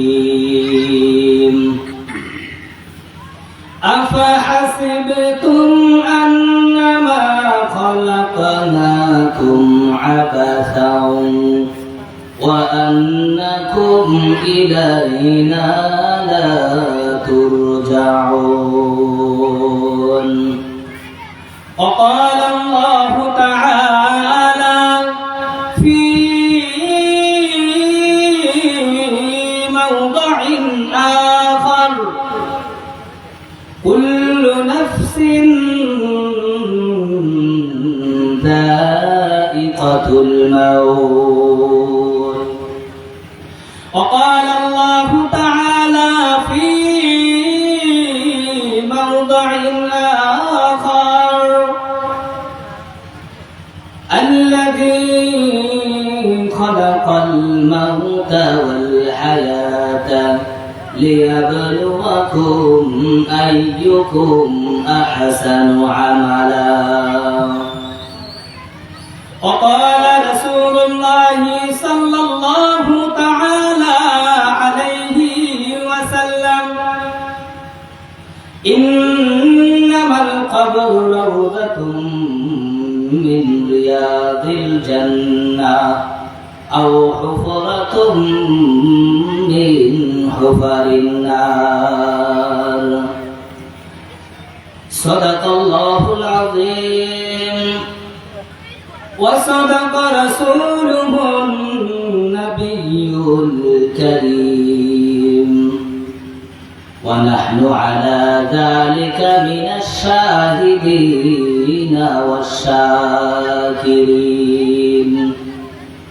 الرحيم أفحسبتم أنما خلقناكم عبثا وأنكم إلينا لا ترجعون ذائقة الموت وقال الله تعالى في موضع آخر الذي خلق الموت والحياة ليبلوكم أيكم أحسن عملا. وقال رسول الله صلى الله تعالى عليه وسلم إنما القبر روضة من رياض الجنة أو حفرة من حفر النار صدق الله العظيم وصدق رسوله النبي الكريم. ونحن على ذلك من الشاهدين والشاكرين.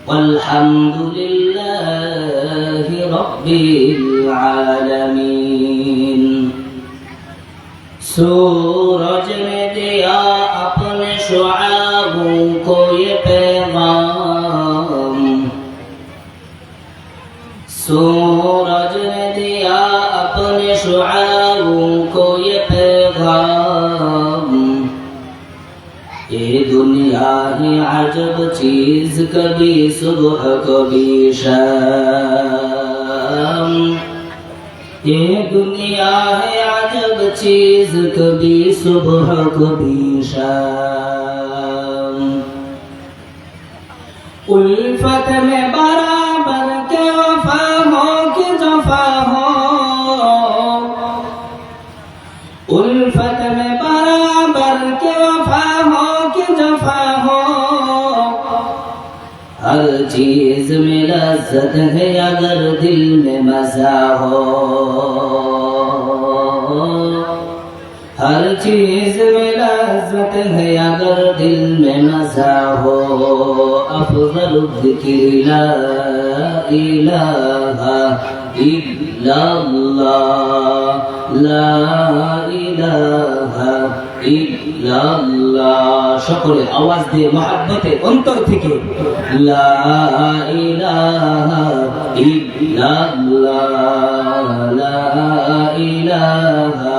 والحمد لله رب العالمين. سورج میں دیا اپنے شعاعوں کو सूरज ने दिया अपने शुआबों को ये पैगाम ये दुनिया है अजब चीज कभी सुबह कभी शाम ये दुनिया है अजब चीज कभी सुबह कभी शाम उल्फत में बराबर के वफा हो जफा हो। उल्फत में बराबर के वफा हो कि जफा हो। हर चीज़ में लज्जत है अगर दिल में मज़ा हो। हर चीज़ में लज्जत है अगर दिल में मज़ा हो। अफजल ज़िक्र ला इलाहा illallah la ilaha illallah সকলে আওয়াজ দিয়ে মহাব্বতে অন্তর থেকে, লা ইলাহা ইল্লাল্লাহ, লা ইলাহা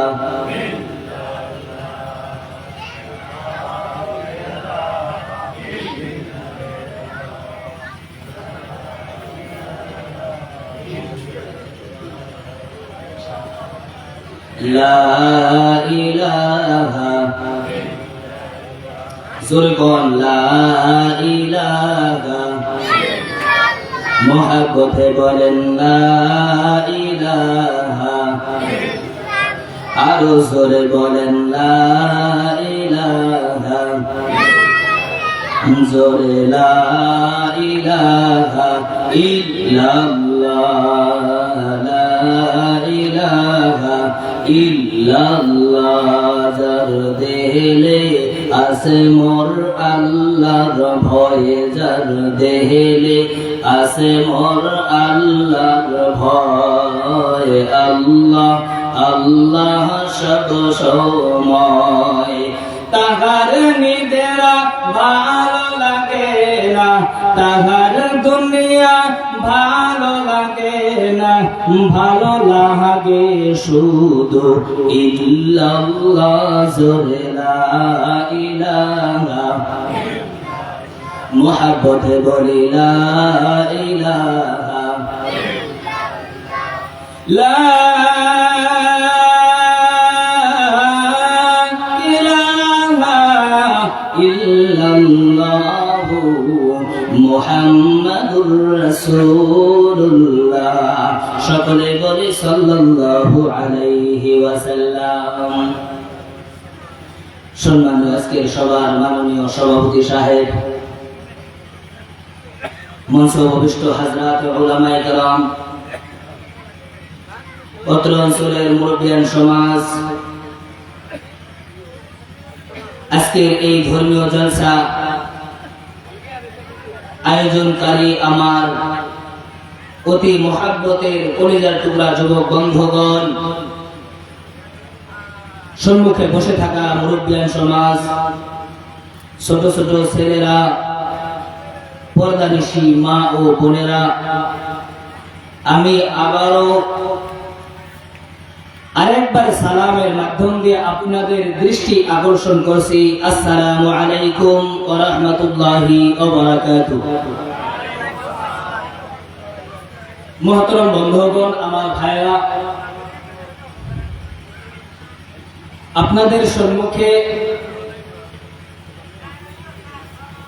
লা ইলাহা জুলকন লা ইলাহা মহাব্বতে বলেন, লা ইলাহা আরও জোরে বলেন, লা ইলাহা জোরে, লা ইলাহা ইল্লাল্লাহ দেহলে আছে মোর আল্লাহর ভয়ে, যার দেহলে। আছে মোর আল্লাহর ভয়, আল্লাহ আল্লাহ সব সময় তাহার নিদেরা না তাহার দুনিয়া ভালো লাগে না ভালো লাগে শুধু ইল্লাল্লাহ জোরে লা ইলাহা। লা محمد رسول الله সকলে বলি সাল্লাল্লাহু আলাইহি ওয়াসাল্লাম সম্মানীয় আজকের সবার মাননীয় সভাপতি সাহেব মঞ্চ অভিষ্ট হাজরাত ওলামায়ে কেরাম অত্র অঞ্চলের মুরব্বিয়ান সমাজ আজকের এই ধর্মীয় জলসা আয়োজনকারী আমার অতি মহাব্বতের কলিজার টুকরা যুবক বন্ধগণ, সম্মুখে বসে থাকা মুরব্বিয়ান সমাজ, ছোট ছোট ছেলেরা পর্দানিশী মা ও বোনেরা, আমি আবারও আরেকবার সালামের মাধ্যম দিয়ে আপনাদের দৃষ্টি আকর্ষণ করছি। আসসালামু আলাইকুম বন্ধুগণ, আমার ভাইরা আপনাদের সম্মুখে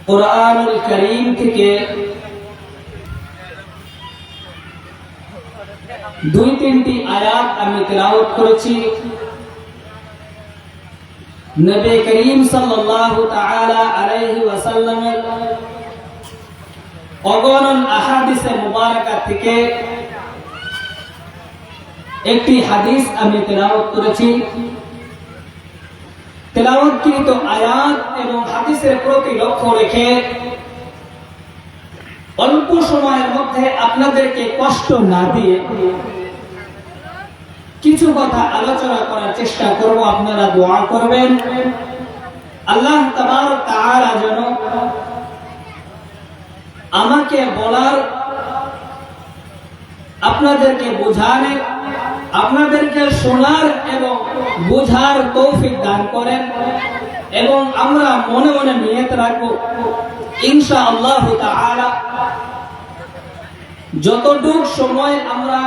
কোরআনুল করিম থেকে দুই তিনটি আয়াত আমি তেলাওয়াত করেছি। নবী করিম সাল্লাল্লাহু তাআলা আলাইহি ওয়াসাল্লামের অগণন আহাদিসে মুবারাকা থেকে একটি হাদিস আমি তেলাওয়াত করেছি। তেলাওয়াতকৃত আয়াত এবং হাদিসের প্রতি লক্ষ্য রেখে অল্প সময়ের মধ্যে আপনাদেরকে কষ্ট না দিয়ে কিছু কথা আলোচনা করার চেষ্টা করব। আপনারা দোয়া করবেন। আল্লাহ তাবারক তাআলা যেন আমাকে বলার, আপনাদেরকে বোঝানোর আপনাদেরকে শোনার এবং বোঝার তৌফিক দান করেন এবং আমরা মনে মনে নিয়ত রাখব। ইনশা আল্লাহ যতটুক সময় আমরা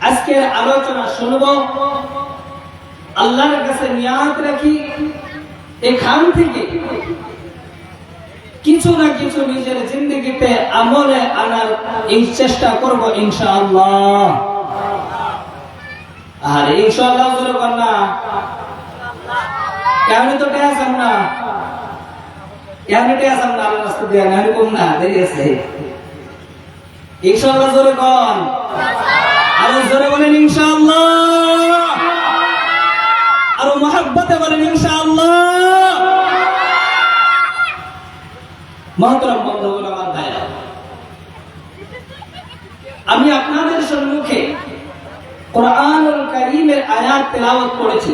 আজকের আলোচনা শুনব, আল্লাহর কাছে নিয়াত রাখি, এখান থেকে কিছু না কিছু নিজের জিন্দগিতে আমলে আনার চেষ্টা করব ইনশাআল্লাহ। আর ইনশাআল্লাহ না। কেন তো টেয়াস আমরা টেয়াস আমরা আল্লাহ রাস্তা দিয়ে আমি কম না, দেরি আছে। ইনশাআল্লাহ জোরে কন আরও জোরে বলেন ইনশাআল্লাহ। আরও মহাব্বতে বলেন ইনশাআল্লাহ। মহতরম বন্ধুগণ আমার ভাইরা। আমি আপনাদের সম্মুখে কোরআনুল কারীমের আয়াত তেলাওয়াত করেছি।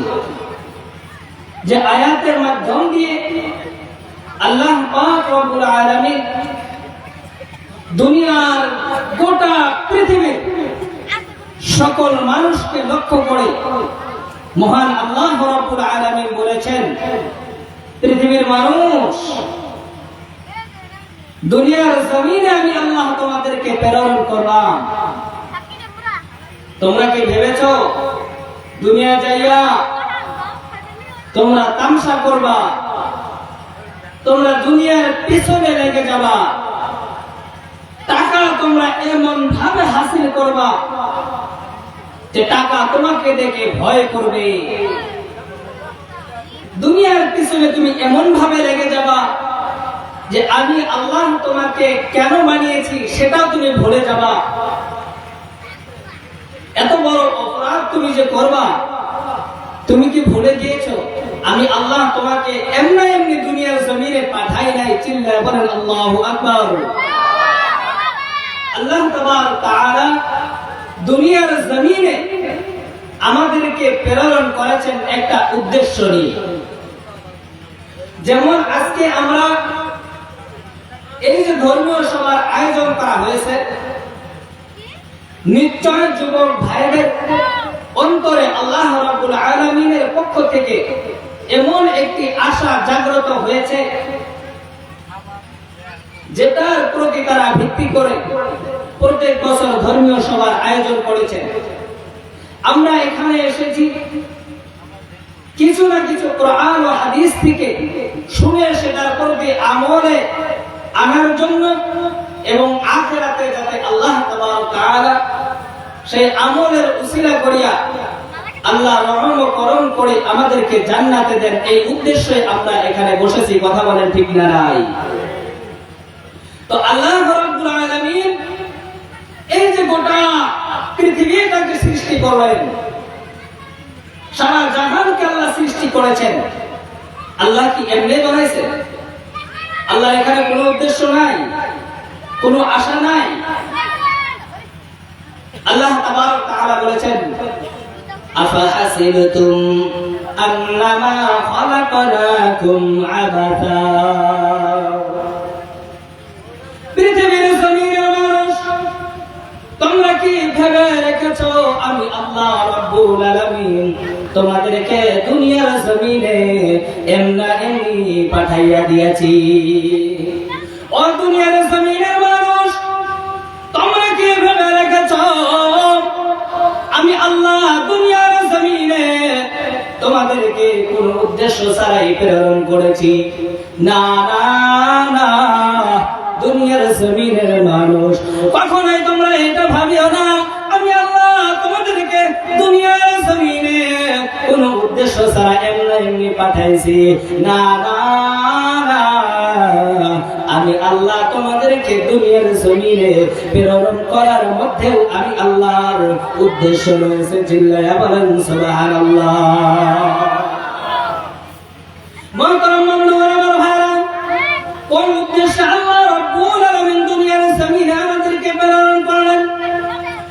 যে আয়াতের মাধ্যম দিয়ে আল্লাহ পাক রব্বুল আলামিন দুনিয়ার গোটা পৃথিবীর সকল মানুষকে লক্ষ্য করে মহান আল্লাহ রব্বুল আলামিন বলেছেন, পৃথিবীর মানুষ, দুনিয়ার জমিনে আমি আল্লাহ তোমাদেরকে প্রেরণ করলাম। তোমরা কি ভেবেছ, দুনিয়া যাইয়া তোমরা তামসা করবা? তোমরা দুনিয়ার পিছনে লেগে যাবা। টাকা তোমরা এমন ভাবে হাসিল করবা যে টাকা তোমাকে দেখে ভয় করবে। দুনিয়ার পিছনে তুমি এমন ভাবে লেগে যাবা যে আমি আল্লাহ তোমাকে কেন বানিয়েছি সেটাও তুমি ভুলে যাবা। এত বড় অপরাধ তুমি যে করবা, তুমি কি ভুলে গিয়েছো? আমি আল্লাহ তোমাকে এমনি দুনিয়ার জমিনে আমাদেরকে প্রেরণ করেছেন একটা উদ্দেশ্য নিয়ে। যেমন আজকে আমরা এই যে ধর্মীয় সভার আয়োজন করা হয়েছে, নিশ্চয় যুবক ভাইদের অন্তরে আল্লাহ রাব্বুল আলামিনের পক্ষ থেকে এমন একটি আশা জাগ্রত হয়েছে যেটার প্রতি তারা ভিত্তি করে প্রত্যেক বছর ধর্মীয় সভার আয়োজন করেছেন আমরা এখানে এসেছি। কিছু না কিছু কোরআন ও হাদিস থেকে শুনে সেটার প্রতি আমলে আনার জন্য এবং আখেরাতে যাতে আল্লাহ সেই আমলের উসিলা করিয়া আল্লাহ রহম ও করম করে আমাদেরকে জান্নাতে দেন, এই উদ্দেশ্যে আমরা এখানে বসেছি। কথা বলেন ঠিক না নাই? তো আল্লাহ এই যে গোটা পৃথিবীটাকে সৃষ্টি করলেন। সারা জাহানকে আল্লাহ সৃষ্টি করেছেন। আল্লাহ কি এমনি বানাইছেন আল্লাহ এখানে কোনো উদ্দেশ্য নাই, কোনো আশা নাই। আল্লাহ তাবারক তাআলা বলেছেন আফাহাসিবতুম আন্নামা খালাকনাকুম আবাথা পৃথিবীর জমিনের মানুষ ভেবে রেখেছ, আমি আল্লাহ রাব্বুল আলামিন তোমাদেরকে দুনিয়ার জমিনে এমনা এমনি পাঠাইয়া দিয়েছি। ও দুনিয়ার জমিনের মানুষ, তোমরা কি ভেবে রেখেছ, আমি আল্লাহ দুনিয়ার জমিনে তোমাদেরকে কোন উদ্দেশ্য ছাড়াই প্রেরণ করেছি। না না। পাঠাইছি। না আমি আল্লাহ তোমাদেরকে দুনিয়ার জমিনে প্রেরণ করার মধ্যেও আমি আল্লাহর উদ্দেশ্য রয়েছে। চিল্লায়া বলেন উদ্দেশ্যে আল্লাহ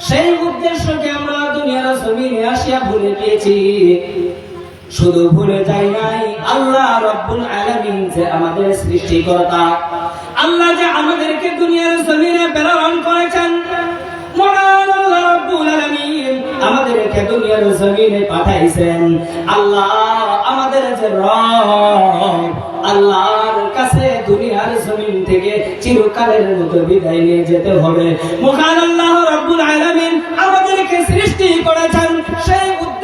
সেই উদ্দেশ্যকে আমরা দুনিয়ার জমিনে আসিয়া ভুলে গিয়েছি। শুধু ভুলে যাই নাই, আল্লাহ রব্বুল আলামিন যে আমাদের সৃষ্টিকর্তা, আল্লাহ যে আমাদেরকে দুনিয়ার জমিনে প্রেরণ করেছেন আমাদেরকে দুনিয়ার জমিনে পাঠাইছেন। আল্লাহ আমাদের যে রব, আল্লাহর কাছে দুনিয়ার জমিন থেকে চিরকালের মতো বিদায় নিয়ে যেতে হবে। মহান আল্লাহ রব্বুল আলামিন আমাদেরকে সৃষ্টি করেছেন, সেই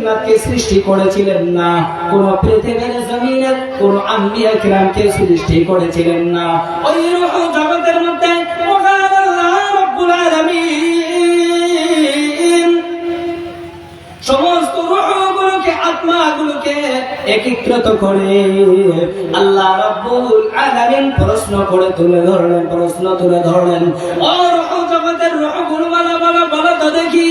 জিন্নাতকে সৃষ্টি করেছিলেন না। কোন পৃথিবীর জমিনের কোন আম্বিয়া কিরামকে সৃষ্টি করেছিলেন না। ওই রূহ জগতের মধ্যে সমস্ত আত্মাগুলোকে একত্রিত করে আল্লাহ রাব্বুল আলামিন প্রশ্ন করে তুলে ধরলেন, প্রশ্ন তুলে ধরলেন। ও রূহ জগতের রূহগুলো তো দেখি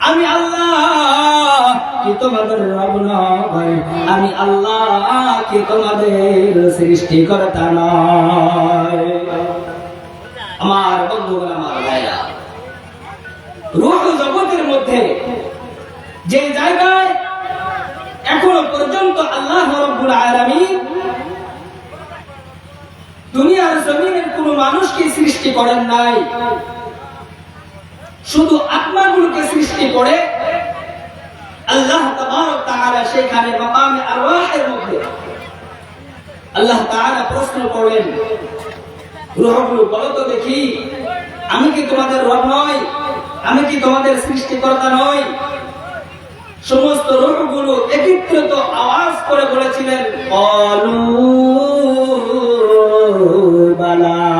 আমি আল্লাহ কি তোমাদের রব নয়? আমি আল্লাহ কি তোমাদের সৃষ্টিকর্তা নয়? আমার বন্ধুগণ, আমার ভাইরা, রূহ জগতের মধ্যে যে জায়গায় এখনও পর্যন্ত আল্লাহ রব্বুল আলামিন দুনিয়ার জমিনের কোন মানুষকে সৃষ্টি করেন নাই শুধু আত্মাগুলোকে সৃষ্টি করে আল্লাহ তাআলা সেখানে মাকামে মধ্যে আল্লাহ তাআলা প্রশ্ন করলেন রূহগুলো বলো তো দেখি, আমি কি তোমাদের রব নই? আমি কি তোমাদের সৃষ্টিকর্তা নই? সমস্ত রূহগুলো একত্রিত আওয়াজ করে বলেছিলেন বালা।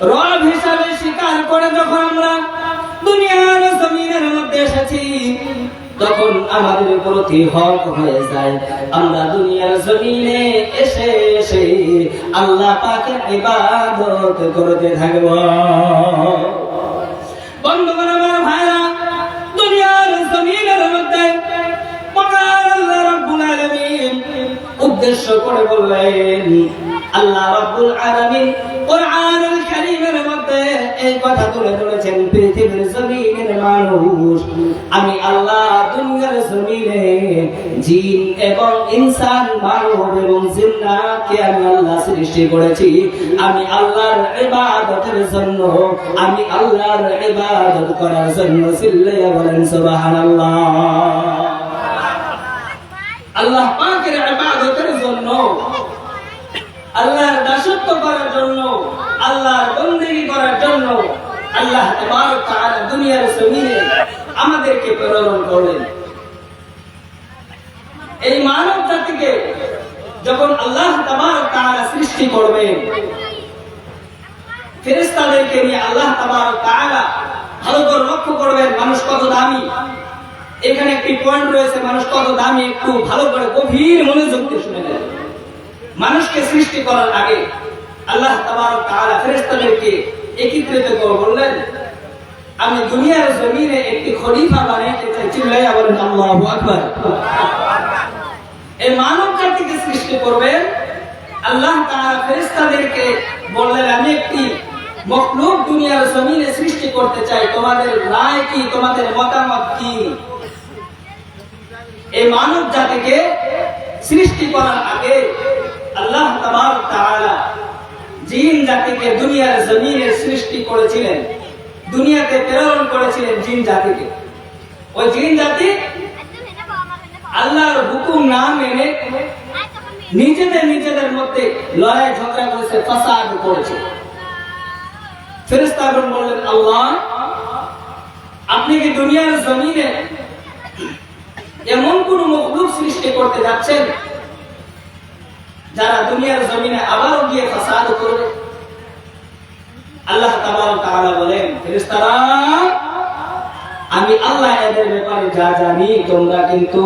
রব হিসাবে স্বীকার করে যখন আমরা দুনিয়ার জমিনের মধ্যে এসেছি, তখন আমাদের প্রতি হক হয়ে যায়। আমরা দুনিয়ার জমিনে এসে এসে আল্লাহ পাকের ইবাদত করতে থাকব। বন্ধুগণ, আমার ভাইরা, দুনিয়ার জমিনের মধ্যে আল্লাহ রাব্বুল আলামিন উদ্দেশ্য করে বললেন, আল্লাহ রাব্বুল আলামিন কোরআনুল মানুষ। আমি আল্লাহ দুনিয়ার জমিনে জিন এবং ইনসান, মানব এবং জিন্নাতকে আমি আল্লাহ সৃষ্টি করেছি। আমি আল্লাহর ইবাদতের জন্য, আমি আল্লাহর ইবাদত করার জন্য সিল্লাইয়া বলেন, সুবহানাল্লাহ। আল্লাহ পাকের ইবাদতের জন্য, আল্লাহর দাসত্ব করার জন্য আল্লাহর বন্দেগী করার জন্য আল্লাহ তাআলা দুনিয়ার জমিনে আমাদেরকে প্রেরণ করলেন। এই মানব জাতিকে যখন আল্লাহ তাআলা সৃষ্টি করবেন, ফেরেশতাদেরকে নিয়ে আল্লাহ তাআলা ভালো করে লক্ষ্য করবেন, মানুষ কত দামি। এখানে একটি পয়েন্ট রয়েছে, মানুষ কত দামি, একটু ভালো করে গভীর মনোযোগ শুনে নেন। মানুষকে সৃষ্টি করার আগে আল্লাহ তাআলা একত্রিত করে বললেন, আমি দুনিয়ার জমিনে একটি খলিফা বানাইতে চিল্লাইয়া বলেন, আল্লাহু আকবার। এই মানব জাতিকে সৃষ্টি করবেন আল্লাহ তাআলা ফেরেশতাদেরকে বললেন, আমি একটি মখলুক দুনিয়ার জমিনে সৃষ্টি করতে চাই, তোমাদের রায় কি, তোমাদের মতামত কি? এই মানব জাতিকে সৃষ্টি করার আগে আল্লাহ তাআলা জিন জাতিকে দুনিয়ার জমিনে সৃষ্টি করেছিলেন। দুনিয়াতে প্রেরণ করেছিলেন জিন জাতিকে। ওই জিন জাতি আল্লাহর হুকুম না মেনে নিজেদের নিজেদের মধ্যে লড়াই ঝগড়া করেছে, ফাসাদ করেছে। ফেরেশতাগণ বললেন, আল্লাহ, আপনি কি দুনিয়ার জমিনে এমন কোন মখলুক সৃষ্টি করতে যাচ্ছেন, যারা দুনিয়ার জমিনে আবারও আল্লাহ বলেন আমি আল্লাহ এদের ব্যাপারে যা জানি তোমরা কিন্তু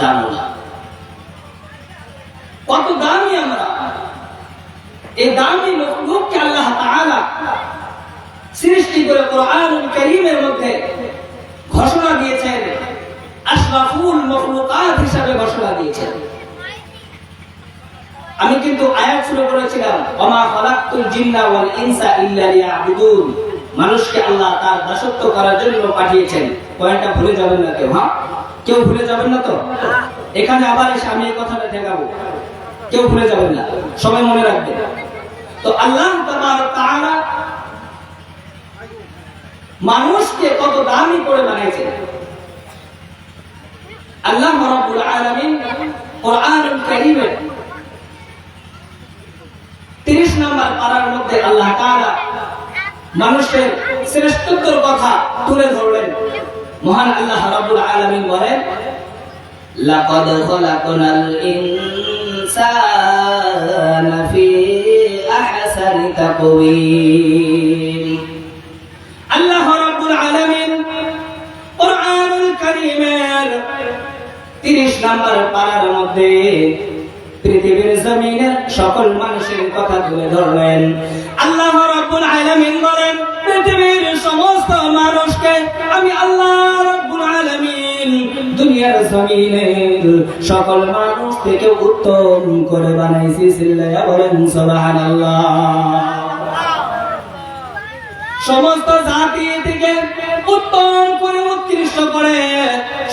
জানো না। কত দামি আমরা। এই দামি মখলুককে আল্লাহ তাআলা সৃষ্টি করে কোরআনুল মধ্যে ঘোষণা দিয়েছেন, আশরাফুল মখলুকাত হিসাবে ঘোষণা দিয়েছেন। আমি কিন্তু আয়াত শুরু করেছিলাম, ওমা খালাকতুল জিন্না ওয়াল ইনসা ইল্লা লিয়াবুদুন। মানুষকে আল্লাহ তার দাসত্ব করার জন্য পাঠিয়েছেন। পয়েন্টটা ভুলে যাবেন না কেউ হ্যাঁ? কেউ ভুলে যাবেন না তো? এখানে আবার এসে আমি এই কথাটা ঠেকাবো কেউ ভুলে যাবেন না, সবাই মনে রাখবেন। তো আল্লাহ তাআলা মানুষকে কত দামি করে বানিয়েছেন। আল্লাহ রাব্বুল আলামিন কোরআনুল কারীমে 30 নম্বর পারার মধ্যে আল্লাহ তাআলা মানুষের শ্রেষ্ঠত্বর কথা তুলে ধরলেন। মহান আল্লাহ রাব্বুল আলামিন বলেন, লাকাদ খলাকনাল ইনসানা ফি আহসানি তাকওয়িম। আল্লাহ রাব্বুল আলামিন কোরআনুল কারীমের 30 নম্বর পারার মধ্যে পৃথিবীর জমিনের সকল মানুষের কথা তুলে ধরলেন। আল্লাহ আলামিন বলেন, পৃথিবীর সমস্ত মানুষকে আমি আল্লাহ রাব্বুল দুনিয়ার জমিনের সকল মানুষ থেকে উত্তম করে বানাইছি সিল্লায়া বলেন, সুবহানাল্লাহ। সমস্ত জাতি থেকে উত্তম করে উৎকৃষ্ট করে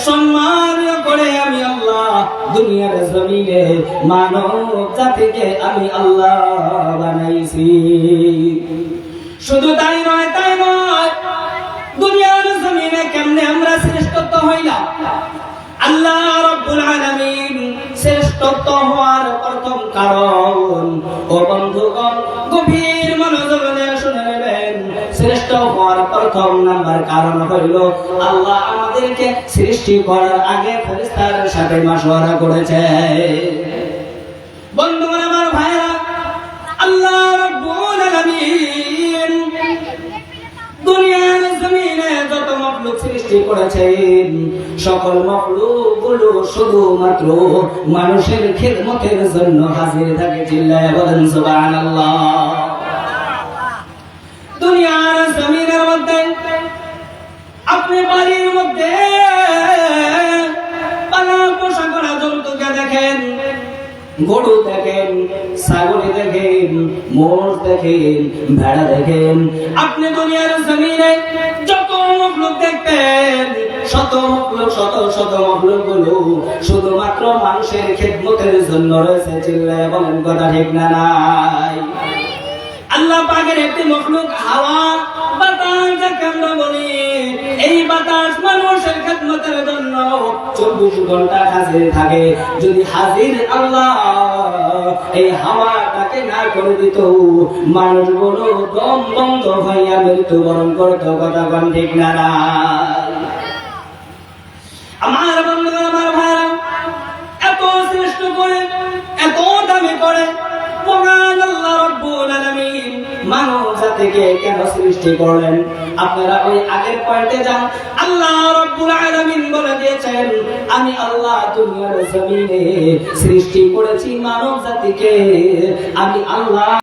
সম্মানীয় করে আমি আল্লাহ। দুনিয়ার জমিনে মানব জাতিকে আমি আল্লাহ বানাইছি। শুধু তাই নয় তাই নয়, দুনিয়ার জমিনে কেমনে আমরা শ্রেষ্ঠত্ব হইলাম? আল্লাহ রব্বুল আলামিন শ্রেষ্ঠত্ব হওয়ার প্রথম কারণ প্রথম নাম্বার কারণ হইল, আল্লাহ আমাদেরকে সৃষ্টি করার আগে ফেরেস্তার সাথে মাসোয়ারা করেছে। বন্ধুরা আমার ভাইরা আল্লাহ রাব্বুল আলামিন দুনিয়ার জমিনে যত মখলুক সৃষ্টি করেছেন, সকল মখলুক শুধুমাত্র মানুষের খেদমতের জন্য হাজির থাকে চিল্লায় বলেন সুবহানাল্লাহ। দুনিয়ার জমিন মধ্যে আপনি বাড়ির মধ্যে পালা পোষা করা জন্তুকে দেখেন, গরু দেখেন, ছাগলি দেখেন, মোষ দেখেন, ভেড়া দেখেন। আপনি দুনিয়ার জমিনে যত মখলুক দেখবেন, শত মখলুক, শত শত মখলুকগুলো শুধুমাত্র মানুষের খেদমতের জন্য রয়েছে, চিল্লায় বলেন কথা ঠিক না নাই? আল্লাহ পাকের একটি মখলুক হাওয়া বাতাস যাকে বলি, এই বাতাস মানুষের খেদমতের জন্য চব্বিশ ঘণ্টা হাজির থাকে। যদি হাজির আল্লাহ, এই হাওয়াটাকে না করে দিত, মানুষগুলো দম বন্ধ হইয়া মৃত্যুবরণ করতো কথা কোন ঠিক না আমার বন্ধুরা, আমার ভাইরা, এত শ্রেষ্ঠ করে, এত দামি করে, মহান আল্লাহ রব্বুল আলামিন মানব জাতিকে কেন সৃষ্টি করলেন? আপনারা ওই আগের পয়েন্টে যান। আল্লাহ রব্বুল আলামিন বলে দিয়েছেন, আমি আল্লাহ দুনিয়ার জমিনে সৃষ্টি করেছি মানব জাতিকে আমি আল্লাহ